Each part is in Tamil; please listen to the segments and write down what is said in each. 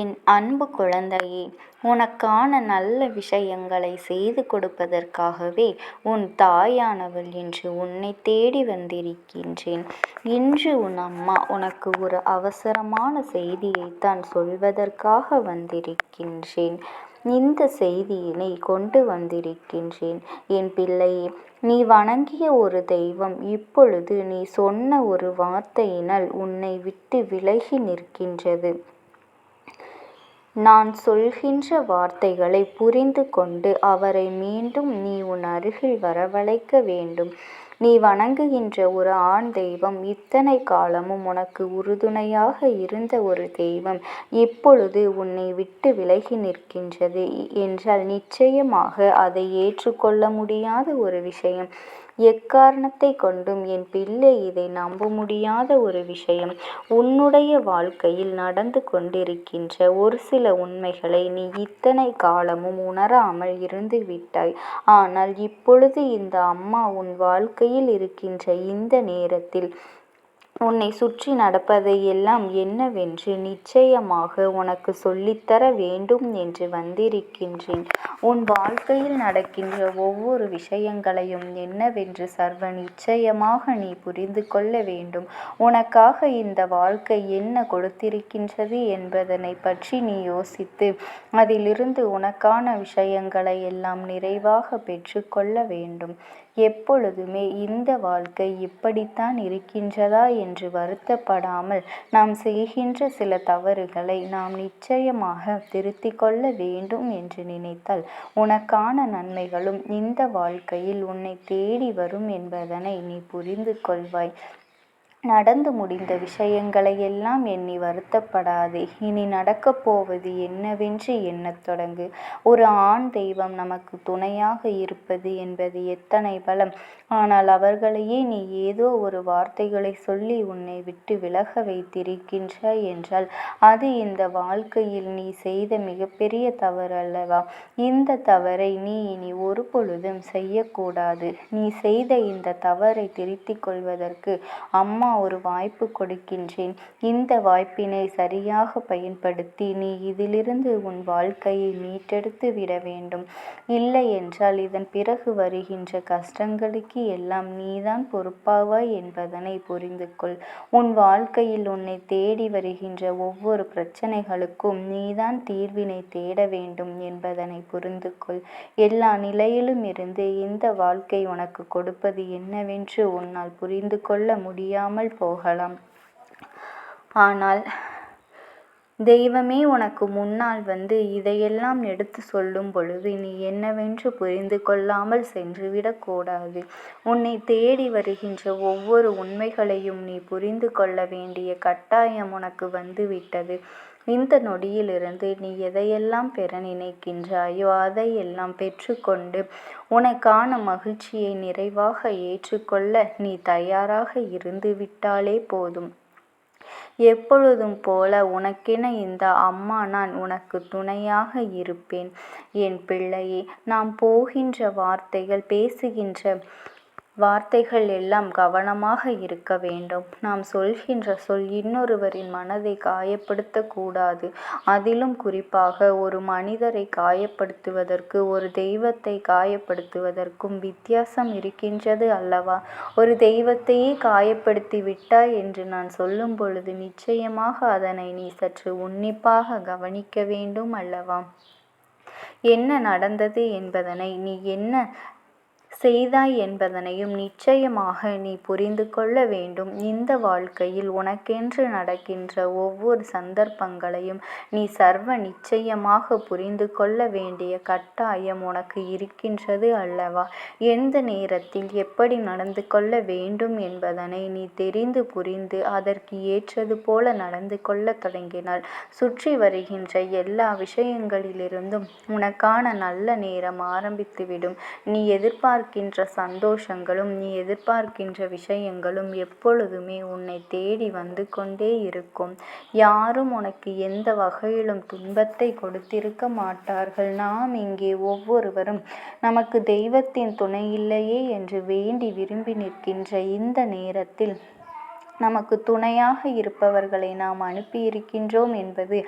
என் அன்பு குழந்தையே உனக்கான நல்ல விஷயங்களை செய்து கொடுப்பதற்காகவே உன் தாயானவள் என்று உன்னை தேடி வந்திருக்கின்றேன். இன்று உன் அம்மா உனக்கு ஒரு அவசரமான செய்தியை தான் சொல்வதற்காக வந்திருக்கின்றேன். இந்த செய்தியினை கொண்டு வந்திருக்கின்றேன். என் பிள்ளையே நீ வணங்கிய ஒரு தெய்வம் இப்பொழுது நீ சொன்ன ஒரு வார்த்தையினால் உன்னை விட்டு விலகி நிற்கின்றது. நான் சொல்கின்ற வார்த்தைகளை புரிந்து கொண்டு அவரை மீண்டும் நீ உன் அருகில் வரவழைக்க வேண்டும். நீ வணங்குகின்ற ஒரு ஆண் தெய்வம் இத்தனை காலமும் உனக்கு உறுதுணையாக இருந்த ஒரு தெய்வம். இப்பொழுது உன்னை விட்டு விலகி நிற்கின்றது. என்றால் நிச்சயமாக அதை ஏற்றுக்கொள்ள முடியாத ஒரு விஷயம். எக்காரணத்தை கொண்டும் என் பிள்ளை இதை நம்ப முடியாத ஒரு விஷயம். உன்னுடைய வாழ்க்கையில் நடந்து கொண்டிருக்கின்ற ஒரு சில உண்மைகளை நீ இத்தனை காலமும் உணராமல் இருந்து விட்டாய் ஆனால் இப்பொழுது இந்த அம்மா உன் வாழ்க்கையில் இருக்கின்ற இந்த நேரத்தில் உன்னை சுற்றி நடப்பதை எல்லாம் என்னவென்று நிச்சயமாக உனக்கு சொல்லித்தர வேண்டும் என்று வந்திருக்கின்றேன். உன் வாழ்க்கையில் நடக்கின்ற ஒவ்வொரு விஷயங்களையும் என்னவென்று சர்வ நிச்சயமாக நீ புரிந்து கொள்ள வேண்டும். உனக்காக இந்த வாழ்க்கை என்ன கொடுத்திருக்கின்றது என்பதனை பற்றி நீ யோசித்து அதிலிருந்து உனக்கான விஷயங்களை எல்லாம் நிறைவாக பெற்றுக்கொள்ள வேண்டும். எப்பொழுதுமே இந்த வாழ்க்கை இப்படித்தான் இருக்கின்றதா என்று வருத்தப்படாமல் நாம் செய்கின்ற சில தவறுகளை நாம் நிச்சயமாக திருத்திக் கொள்ள வேண்டும் என்று நினைத்தால் உனக்கான நன்மைகளும் இந்த வாழ்க்கையில் உன்னை தேடி வரும் என்பதனை நீ புரிந்து கொள்வாய். நடந்து முடிந்த விஷயங்களை எல்லாம் எண்ணி வருத்தப்படாதே. இனி நடக்கப் போவது என்னவென்று எண்ணத் தொடங்கு. ஒரு ஆண் தெய்வம் நமக்கு துணையாக இருப்பது என்பது எத்தனை பலம். ஆனால் அவர்களையே நீ ஏதோ ஒரு வார்த்தைகளை சொல்லி உன்னை விட்டு விலக வைத்திருக்கின்றாய் என்றால் அது இந்த வாழ்க்கையில் நீ செய்த மிகப்பெரிய தவறு அல்லவா இந்த தவறை நீ இனி ஒரு பொழுதும் செய்யக்கூடாது. நீ செய்த இந்த தவறை திருத்திக் கொள்வதற்கு அம்மா ஒரு வாய்ப்பு கொடுக்கின்றேன். இந்த வாய்ப்பினை சரியாக பயன்படுத்தி நீ இதிலிருந்து உன் வாழ்க்கையை மீட்டெடுத்து விட வேண்டும். இல்லை என்றால் இதன் பிறகு வருகின்ற கஷ்டங்களுக்கு எல்லாம் நீதான் பொறுப்பாவாய் என்பதனை புரிந்து கொள் உன் வாழ்க்கையில் உன்னை தேடி வருகின்ற ஒவ்வொரு பிரச்சனைகளுக்கும் நீதான் தீர்வினை தேட வேண்டும் என்பதனை புரிந்து கொள் எல்லா நிலையிலும் இருந்து இந்த வாழ்க்கை உனக்கு கொடுப்பது என்னவென்று உன்னால் புரிந்து கொள்ள முடியாமல் போகலாம். ஆனால் தெய்வமே உனக்கு முன்னால் வந்து இதையெல்லாம் எடுத்து சொல்லும் பொழுது நீ என்னவென்று புரிந்து கொள்ளாமல் சென்றுவிடக்கூடாது உன்னை தேடி வருகின்ற ஒவ்வொரு உண்மைகளையும் நீ புரிந்து கொள்ள வேண்டிய கட்டாயம் உனக்கு வந்துவிட்டது இந்த நொடியிலிருந்து நீ எதையெல்லாம் பெற நினைக்கின்றாயோ அதையெல்லாம் பெற்றுக்கொண்டு உனக்கான மகிழ்ச்சியை நிறைவாக ஏற்றுக்கொள்ள நீ தயாராக இருந்து விட்டாலே போதும். எப்பொழுதும் போல உனக்கென இந்த அம்மா நான் உனக்கு துணையாக இருப்பேன். என் பிள்ளையே நாம் போகின்ற வார்த்தைகள் பேசுகின்ற வார்த்தைகள் எல்லாம் கவனமாக இருக்க வேண்டும். நாம் சொல்கின்ற சொல் இன்னொருவரின் மனதை காயப்படுத்தக்கூடாது. அதிலும் குறிப்பாக ஒரு மனிதரை காயப்படுத்துவதற்கு ஒரு தெய்வத்தை காயப்படுத்துவதற்கும் வித்தியாசம் இருக்கின்றது அல்லவா? ஒரு தெய்வத்தையே காயப்படுத்தி விட்டாய் என்று நான் சொல்லும் பொழுது நிச்சயமாக அதனை நீ சற்று உன்னிப்பாக கவனிக்க வேண்டும் அல்லவா? என்ன நடந்தது என்பதனை நீ என்ன செய்தாய் என்பதனையும் நிச்சயமாக நீ புரிந்து கொள்ள வேண்டும். இந்த வாழ்க்கையில் உனக்கென்று நடக்கின்ற ஒவ்வொரு சந்தர்ப்பங்களையும் நீ சர்வ நிச்சயமாக புரிந்து கொள்ள வேண்டிய கட்டாயம் உனக்கு இருக்கின்றது அல்லவா? எந்த நேரத்தில் எப்படி நடந்து கொள்ள வேண்டும் என்பதனை நீ தெரிந்து புரிந்து அதற்கு ஏற்றது போல நடந்து கொள்ள தொடங்கினால் சுற்றி வருகின்ற எல்லா விஷயங்களிலிருந்தும் உனக்கான நல்ல நேரம் ஆரம்பித்துவிடும். நீ எதிர்பார்க்க எதிர்பார்க்கின்ற சந்தோஷங்களும் நீ எதிர்பார்க்கின்ற விஷயங்களும் எப்பொழுதுமே உன்னை தேடி வந்து கொண்டே இருக்கும். யாரும் உனக்கு எந்த வகையிலும் துன்பத்தை கொடுத்திருக்க மாட்டார்கள். நாம் இங்கே ஒவ்வொருவரும் நமக்கு தெய்வத்தின் துணை இல்லையே என்று வேண்டி விரும்பி நிற்கின்ற இந்த நேரத்தில் நமக்கு துணையாக இருப்பவர்களை நாம் அனுப்பியிருக்கின்றோம் என்பது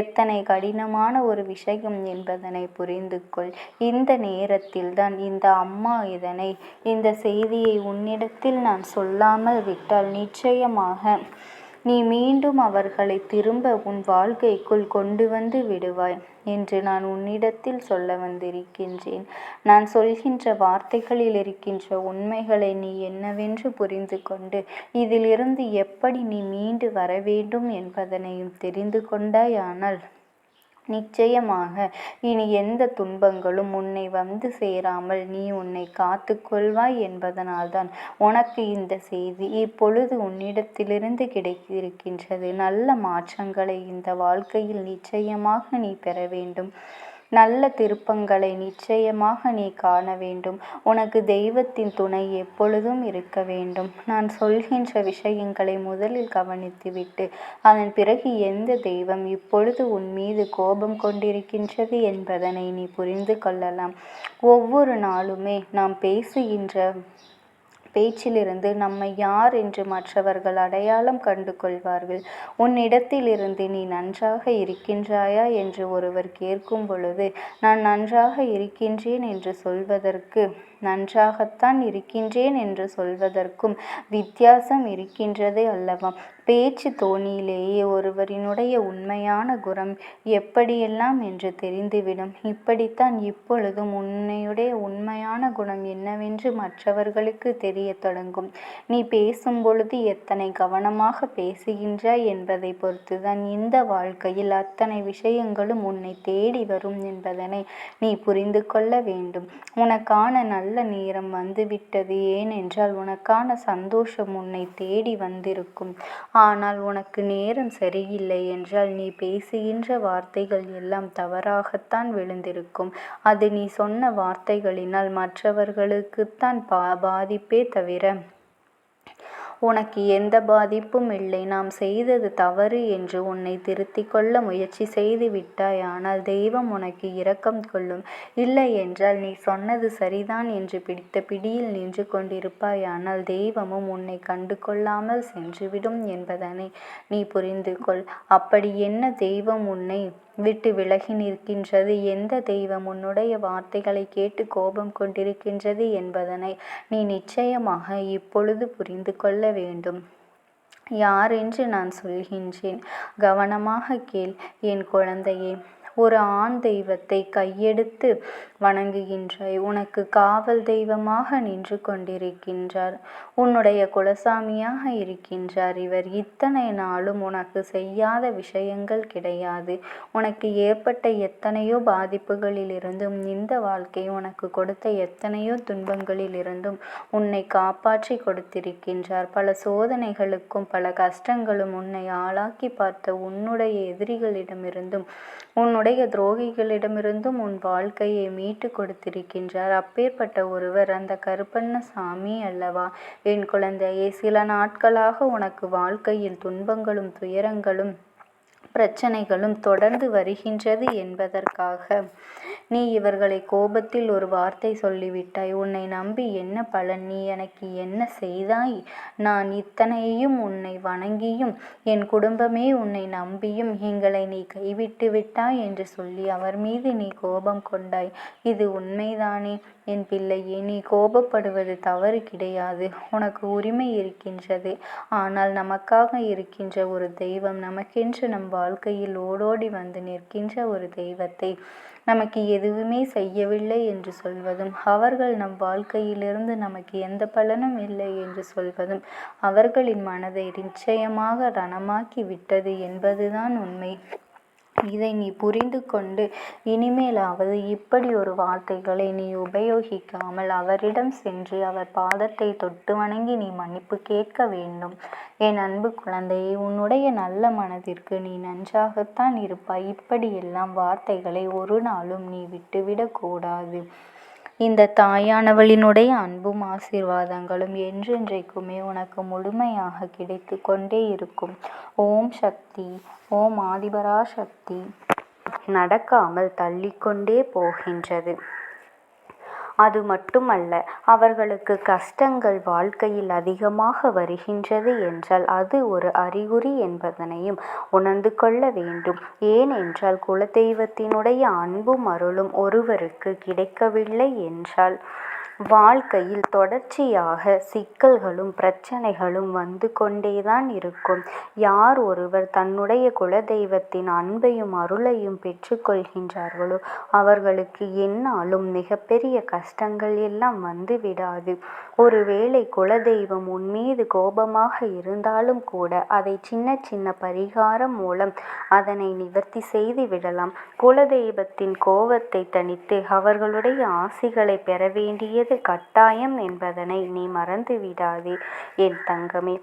எத்தனை கடினமான ஒரு விஷயம் என்பதனை புரிந்து கொள். இந்த நேரத்தில்தான் இந்த அம்மா இதனை இந்த செய்தியை உன்னிடத்தில் நான் சொல்லாமல் விட்டால் நிச்சயமாக நீ மீண்டும் அவர்களை திரும்ப உன் வாழ்க்கைக்குள் கொண்டு வந்து விடுவாய் என்று நான் உன்னிடத்தில் சொல்ல வந்திருக்கின்றேன். நான் சொல்கின்ற வார்த்தைகளில் இருக்கின்ற உண்மைகளை நீ என்னவென்று புரிந்து கொண்டு இதிலிருந்து எப்படி நீ மீண்டு வர வேண்டும் என்பதனையும் தெரிந்து கொண்டாயானால் நிச்சயமாக. இனி எந்த துன்பங்களும் உன்னை வந்து சேராமல் நீ உன்னை காத்து கொள்வாய் என்பதனால்தான் உனக்கு இந்த செய்தி இப்பொழுது உன்னிடத்திலிருந்து கிடைத்திருக்கின்றது. நல்ல மாற்றங்களை இந்த வாழ்க்கையில் நிச்சயமாக நீ பெற வேண்டும். நல்ல திருப்பங்களை நிச்சயமாக நீ காண வேண்டும். உனக்கு தெய்வத்தின் துணை எப்பொழுதும் இருக்க வேண்டும். நான் சொல்கின்ற விஷயங்களை முதலில் கவனித்துவிட்டு அதன் பிறகு எந்த தெய்வம் இப்பொழுது உன் மீது கோபம் கொண்டிருக்கின்றது என்பதனை நீ புரிந்து கொள்ளலாம். ஒவ்வொரு நாளுமே நாம் பேசுகின்ற பேச்சிலிருந்து நம்மை யார் என்று மற்றவர்கள் அடையாளம் கண்டு கொள்வார்கள் உன்னிடத்திலிருந்து நீ நன்றாக இருக்கின்றாயா என்று ஒருவர் கேட்கும் பொழுது நான் நன்றாக இருக்கின்றேன் என்று சொல்வதற்கு நன்றாகத்தான் இருக்கின்றேன் என்று சொல்வதற்கும் வித்தியாசம் இருக்கின்றதே அல்லவா? பேச்சு தோணியிலேயே ஒருவரினுடைய உண்மையான குணம் எப்படியெல்லாம் என்று தெரிந்துவிடும். இப்படித்தான் இப்பொழுதும் உன்னையுடைய உண்மையான குணம் என்னவென்று மற்றவர்களுக்கு தெரிய தொடங்கும். நீ பேசும் பொழுது எத்தனை கவனமாக பேசுகின்றாய் என்பதை பொறுத்துதான் இந்த வாழ்க்கையில் அத்தனை விஷயங்களும் உன்னை தேடி வரும் என்பதனை நீ புரிந்து கொள்ள வேண்டும். உனக்கான நல்ல நல்ல நேரம் வந்துவிட்டது. ஏனென்றால் உனக்கான சந்தோஷம் உன்னை தேடி வந்திருக்கும். ஆனால் உனக்கு நேரம் சரியில்லை என்றால் நீ பேசுகின்ற வார்த்தைகள் எல்லாம் தவறாகத்தான் விழுந்திருக்கும். அது நீ சொன்ன வார்த்தைகளினால் மற்றவர்களுக்குத்தான் பா பாதிப்பே தவிர உனக்கு எந்த பாதிப்பும் இல்லை. நாம் செய்தது தவறு என்று உன்னை திருத்திக் கொள்ள முயற்சி செய்து விட்டாய் ஆனால் தெய்வம் உனக்கு இரக்கம் கொள்ளும். இல்லை என்றால் நீ சொன்னது சரிதான் என்று பிடித்த பிடியில் நின்று கொண்டிருப்பாயானால் தெய்வமும் உன்னை கண்டு கொள்ளாமல் சென்றுவிடும் என்பதனை நீ புரிந்து கொள். அப்படி என்ன தெய்வம் உன்னை விட்டு விலகி நிற்கின்றது. எந்த தெய்வம் உன்னுடைய வார்த்தைகளை கேட்டு கோபம் கொண்டிருக்கின்றது என்பதனை நீ நிச்சயமாக இப்பொழுது புரிந்து கொள்ள வேண்டும். யார் என்று நான் சொல்கின்றேன். கவனமாக கேள் என் குழந்தையே. ஒரு ஆண் தெய்வத்தை கையெடுத்து வணங்குகின்றாய். உனக்கு காவல் தெய்வமாக நின்று கொண்டிருக்கின்றார். உன்னுடைய குலசாமியாக இருக்கின்றார் இவர். இத்தனை நாளும் உனக்கு செய்யாத விஷயங்கள் கிடையாது. உனக்கு ஏற்பட்ட எத்தனையோ பாதிப்புகளிலிருந்தும் இந்த வாழ்க்கை உனக்கு கொடுத்த எத்தனையோ துன்பங்களிலிருந்தும் உன்னை காப்பாற்றி கொடுத்திருக்கின்றார். பல சோதனைகளுக்கும் பல கஷ்டங்களும் உன்னை ஆளாக்கி பார்த்த உன்னுடைய எதிரிகளிடமிருந்தும் உன்னுடைய துரோகிகளிடமிருந்தும் உன் வாழ்க்கையை மீட்டு கொடுத்திருக்கின்றார். அப்பேற்பட்ட ஒருவர் அந்த கருப்பண்ணசாமி அல்லவா? என் குழந்தையே சில நாட்களாக உனக்கு வாழ்க்கையில் துன்பங்களும் துயரங்களும் பிரச்சனைகளும் தொடர்ந்து வருகின்றது என்பதற்காக. நீ இவர்களை கோபத்தில் ஒரு வார்த்தை சொல்லிவிட்டாய். உன்னை நம்பி என்ன பலன்? நீ எனக்கு என்ன செய்தாய்? நான் இத்தனையும் உன்னை வணங்கியும் என் குடும்பமே உன்னை நம்பியும் எங்களை நீ கைவிட்டு விட்டாய் என்று சொல்லி அவர் மீது நீ கோபம் கொண்டாய். இது உண்மைதானே? என் பிள்ளையே நீ கோபப்படுவது தவறு கிடையாது. உனக்கு உரிமை இருக்கின்றது. ஆனால் நமக்காக இருக்கின்ற ஒரு தெய்வம் நமக்கென்று நம் வாழ்க்கையில் ஓடோடி வந்து நிற்கின்ற ஒரு தெய்வத்தை நமக்கு எதுவுமே செய்யவில்லை என்று சொல்வதும் அவர்கள் நம் வாழ்க்கையிலிருந்து நமக்கு எந்த பலனும் இல்லை என்று சொல்வதும் அவர்களின் மனதை நிச்சயமாக ரணமாக்கி விட்டது என்பதுதான் உண்மை. இதை நீ புரிந்து கொண்டு இனிமேலாவது இப்படி ஒரு வார்த்தைகளை நீ உபயோகிக்காமல் அவரிடம் சென்று அவர் பாதத்தை தொட்டு வணங்கி நீ மன்னிப்பு கேட்க வேண்டும். என் அன்பு குழந்தையே உன்னுடைய நல்ல மனதிற்கு நீ நன்றாகத்தான் இருப்பாய். இப்படியெல்லாம் வார்த்தைகளை ஒரு நாளும் நீ விட்டுவிடக்கூடாது. இந்த தாயானவளினுடைய அன்பும் ஆசீர்வாதங்களும் என்றென்றைக்குமே உனக்கு முழுமையாக கிடைத்து கொண்டே இருக்கும். ஓம் சக்தி ஓம் ஆதிபரா சக்தி நடக்காமல் தள்ளிக்கொண்டே போகின்றது. அது மட்டுமல்ல அவர்களுக்கு கஷ்டங்கள் வாழ்க்கையில் அதிகமாக வருகின்றது என்றால் அது ஒரு அறிகுறி என்பதனையும் உணர்ந்து கொள்ள வேண்டும். ஏனென்றால் குலதெய்வத்தினுடைய அன்பும் அருளும் ஒருவருக்கு கிடைக்கவில்லை என்றால் வாழ்க்கையில் தொடர்ச்சியாக சிக்கல்களும் பிரச்சனைகளும் வந்து கொண்டேதான் இருக்கும். யார் ஒருவர் தன்னுடைய குலதெய்வத்தின் அன்பையும் அருளையும் பெற்றுக்கொள்கின்றார்களோ அவர்களுக்கு எந்நாளும் மிகப்பெரிய கஷ்டங்கள் எல்லாம் வந்து விடாது. ஒருவேளை குலதெய்வம் உன்மீது கோபமாக இருந்தாலும் கூட அதை சின்ன சின்ன பரிகாரம் மூலம் அதனை நிவர்த்தி செய்து விடலாம். குலதெய்வத்தின் கோபத்தை தணித்து அவர்களுடைய ஆசிகளை பெற வேண்டிய கட்டாயம் என்பதனை நீ மறந்து விடாதே என் தங்கமே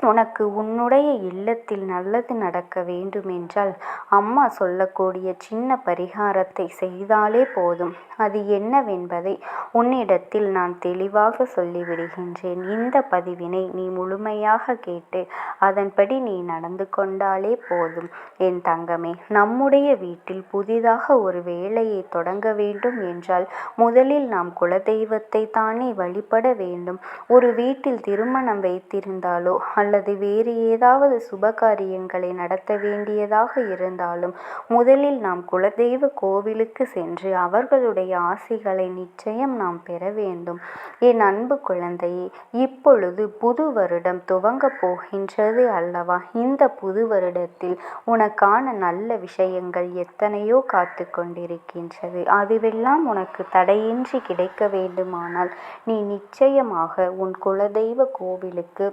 உனக்கு உன்னுடைய இல்லத்தில் நல்லது நடக்க வேண்டுமென்றால் அம்மா சொல்லக்கூடிய சின்ன பரிகாரத்தை செய்தாலே போதும். அது என்னவென்பதை உன்னிடத்தில் நான் தெளிவாக சொல்லிவிடுகின்றேன். இந்த பதிவினை நீ முழுமையாக கேட்டு அதன்படி நீ நடந்து கொண்டாலே போதும். என் தங்கமே நம்முடைய வீட்டில் புதிதாக ஒரு வேலையை தொடங்க வேண்டும் என்றால் முதலில் நாம் குலதெய்வத்தை தானே வழிபட வேண்டும். ஒரு வீட்டில் திருமணம் வைத்திருந்தாலோ அல்லது வேறு ஏதாவது சுபகாரியங்களை நடத்த வேண்டியதாக இருந்தாலும் முதலில் நாம் குலதெய்வ கோவிலுக்கு சென்று அவர்களுடைய ஆசிகளை நிச்சயம் நாம் பெற வேண்டும். என் அன்பு குழந்தையே இப்பொழுது புது வருடம் துவங்கப் போகின்றது அல்லவா? இந்த புது வருடத்தில் உனக்கான நல்ல விஷயங்கள் எத்தனையோ காத்து கொண்டிருக்கின்றது. அதுவெல்லாம் உனக்கு தடையின்றி கிடைக்க வேண்டுமானால் நீ நிச்சயமாக உன் குலதெய்வ கோவிலுக்கு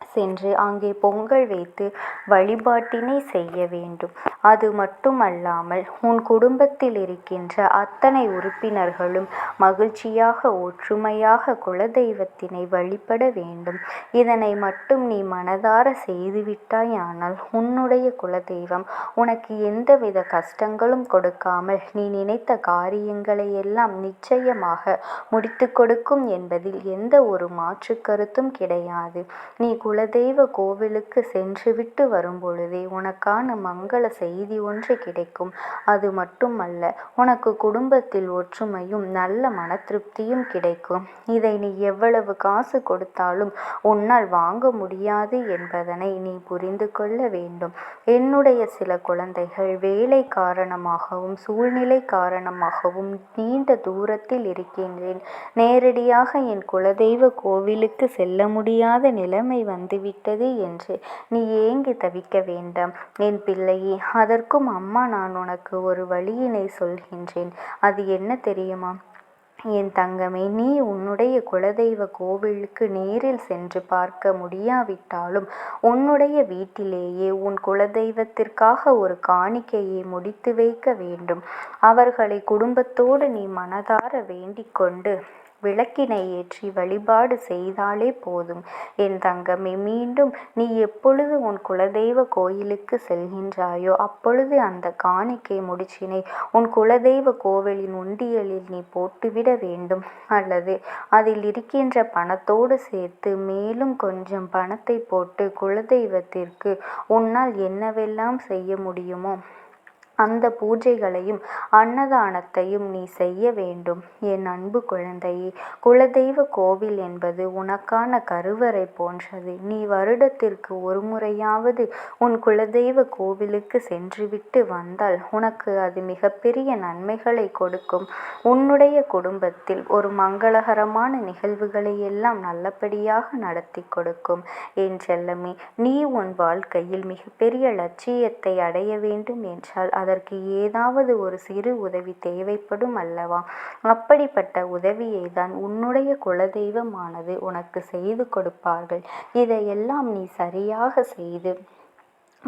சென்று அங்கே பொங்கல் வைத்து வழிபாட்டினை செய்ய வேண்டும். அது மட்டுமல்லாமல் உன் குடும்பத்தில் இருக்கின்ற அத்தனை உறுப்பினர்களும் மகிழ்ச்சியாக ஒற்றுமையாக குலதெய்வத்தினை வழிபட வேண்டும். இதனை மட்டும் நீ மனதார செய்துவிட்டாயானால் உன்னுடைய குலதெய்வம் உனக்கு எந்தவித கஷ்டங்களும் கொடுக்காமல் நீ நினைத்த காரியங்களை எல்லாம் நிச்சயமாக முடித்து கொடுக்கும் என்பதில் எந்த ஒரு மாற்று கருத்தும் கிடையாது. நீ குலதெய்வ கோவிலுக்கு சென்றுவிட்டு வரும்பொழுதே உனக்கான மங்கள செய்தி ஒன்று கிடைக்கும். அது மட்டுமல்ல உனக்கு குடும்பத்தில் ஒற்றுமையும் நல்ல மன திருப்தியும் கிடைக்கும். இதை நீ எவ்வளவு காசு கொடுத்தாலும் உன்னால் வாங்க முடியாது என்பதனை நீ புரிந்து கொள்ள வேண்டும். என்னுடைய சில குழந்தைகள் வேலை காரணமாகவும் சூழ்நிலை காரணமாகவும் நீண்ட தூரத்தில் இருக்கின்றேன். நேரடியாக என் குலதெய்வ கோவிலுக்கு செல்ல முடியாத நிலைமை வந்துவிட்டது என்று. நீ ஏங்கி தவிக்க வேண்டாம். என் பிள்ளையே அதற்கும் அம்மா நான் உனக்கு ஒரு வழியினை சொல்கின்றேன். அது என்ன தெரியுமா? என் தங்கமே நீ உன்னுடைய குலதெய்வ கோவிலுக்கு நேரில் சென்று பார்க்க முடியாவிட்டாலும் உன்னுடைய வீட்டிலேயே உன் குலதெய்வத்திற்காக ஒரு காணிக்கையை முடித்து வைக்க வேண்டும். அவர்களை குடும்பத்தோடு நீ மனதார வேண்டிக் கொண்டு விளக்கினை ஏற்றி வழிபாடு செய்தாலே போதும். என் தங்கமே மீண்டும் நீ எப்பொழுது உன் குலதெய்வ கோயிலுக்கு செல்கின்றாயோ அப்பொழுது அந்த காணிக்கை முடிச்சினை உன் குலதெய்வ கோவிலின் உண்டியலில் நீ போட்டுவிட வேண்டும். அல்லது அதில் இருக்கின்ற பணத்தோடு சேர்த்து மேலும் கொஞ்சம் பணத்தை போட்டு குலதெய்வத்திற்கு உன்னால் என்னவெல்லாம் செய்ய முடியுமோ அந்த பூஜைகளையும் அன்னதானத்தையும் நீ செய்ய வேண்டும். என் அன்பு குழந்தையே குலதெய்வ கோவில் என்பது உனக்கான கருவறை போன்றது. நீ வருடத்திற்கு ஒரு முறையாவது உன் குலதெய்வ கோவிலுக்கு சென்றுவிட்டு வந்தால் உனக்கு அது மிகப்பெரிய நன்மைகளை கொடுக்கும். உன்னுடைய குடும்பத்தில் ஒரு மங்களகரமான நிகழ்வுகளை எல்லாம் நல்லபடியாக நடத்தி கொடுக்கும். என் செல்லமே நீ உன் வாழ்க்கையில் மிகப்பெரிய லட்சியத்தை அடைய வேண்டும் என்றால் அதற்கு ஏதாவது ஒரு சிறு உதவி தேவைப்படும் அல்லவா? அப்படிப்பட்ட உதவியை தான் உன்னுடைய குலதெய்வமானது உனக்கு செய்து கொடுப்பார்கள். இதையெல்லாம் நீ சரியாக செய்து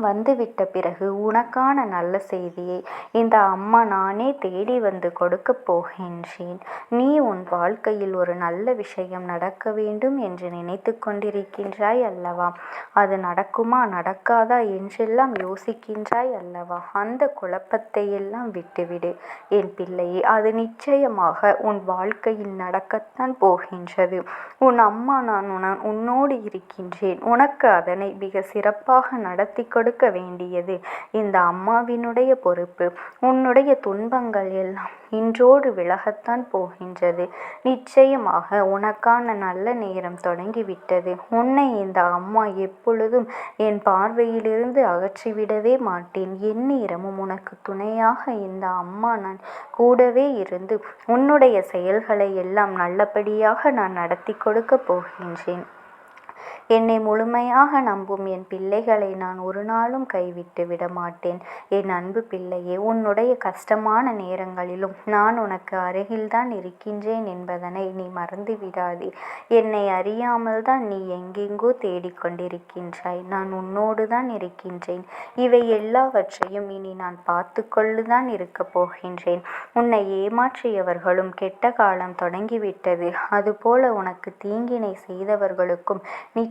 வந்துவிட்ட பிறகு உனக்கான நல்ல செய்தியை இந்த அம்மா நானே தேடி வந்து கொடுக்கப் போகின்றேன். நீ உன் வாழ்க்கையில் ஒரு நல்ல விஷயம் நடக்க வேண்டும் என்று நினைத்து கொண்டிருக்கின்றாய் அல்லவா? அது நடக்குமா நடக்காதா என்றெல்லாம் யோசிக்கின்றாய் அல்லவா? அந்த குழப்பத்தை எல்லாம் விட்டுவிடு. என் பிள்ளையே அது நிச்சயமாக உன் வாழ்க்கையில் நடக்கத்தான் போகின்றது. உன் அம்மா நான் உன்னோடு இருக்கின்றேன். உனக்கு அதனை மிக சிறப்பாக நடத்தி கொடு கொடுக்க வேண்டியது. இந்த அம்மாவினுடைய பொறுப்பு உன்னுடைய துன்பங்கள் எல்லாம் இன்றோடு விலகத்தான் போகின்றது. நிச்சயமாக உனக்கான நல்ல நேரம் தொடங்கிவிட்டது. உன்னை இந்த அம்மா எப்பொழுதும் என் பார்வையிலிருந்து அகற்றிவிடவே மாட்டேன். எந்நேரமும் உனக்கு துணையாக இந்த அம்மா நான் கூடவே இருந்து உன்னுடைய செயல்களை எல்லாம் நல்லபடியாக நான் நடத்தி கொடுக்கப் போகின்றேன். என்னை முழுமையாக நம்பும் என் பிள்ளைகளை நான் ஒரு நாளும் கைவிட்டு விட மாட்டேன் என் அன்பு பிள்ளையே உன்னுடைய கஷ்டமான நேரங்களிலும் நான் உனக்கு அருகில்தான் இருக்கின்றேன் என்பதனை நீ மறந்து விடாதே என்னை அறியாமல் தான் நீ எங்கெங்கோ தேடிக்கொண்டிருக்கின்றாய். நான் உன்னோடு தான் இருக்கின்றேன். இவை எல்லாவற்றையும் இனி நான் பார்த்து கொள்ளுதான் இருக்கப் போகின்றேன். உன்னை ஏமாற்றியவர்களும் கெட்ட காலம் தொடங்கிவிட்டது. அதுபோல உனக்கு தீங்கினை செய்தவர்களுக்கும்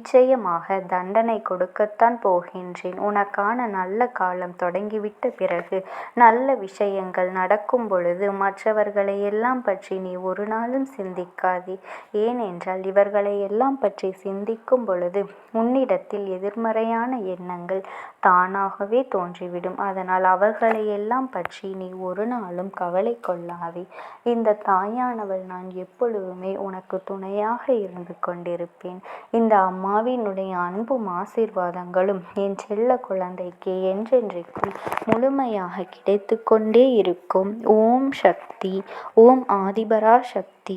நிச்சயமாக தண்டனை கொடுக்கத்தான் போகின்றேன். உனக்கான நல்ல காலம் தொடங்கிவிட்ட பிறகு நல்ல விஷயங்கள் நடக்கும் பொழுது மற்றவர்களை எல்லாம் பற்றி நீ ஒரு நாளும் சிந்திக்காதே. ஏனென்றால் இவர்களை எல்லாம் பற்றி சிந்திக்கும் பொழுது உன்னிடத்தில் எதிர்மறையான எண்ணங்கள் தானாகவே தோன்றிவிடும். அதனால் அவர்களை எல்லாம் பற்றி நீ ஒரு நாளும் கவலை கொள்ளாதே. இந்த தாயானவள் நான் எப்பொழுதுமே உனக்கு துணையாக இருந்து கொண்டிருப்பேன். இந்த அம்மா அம்மாவினுடைய அன்பும் ஆசீர்வாதங்களும் என் செல்ல குழந்தைக்கு என்றென்றைக்கும் முழுமையாக கிடைத்து கொண்டே இருக்கும். ஓம் சக்தி ஓம் ஆதிபரா சக்தி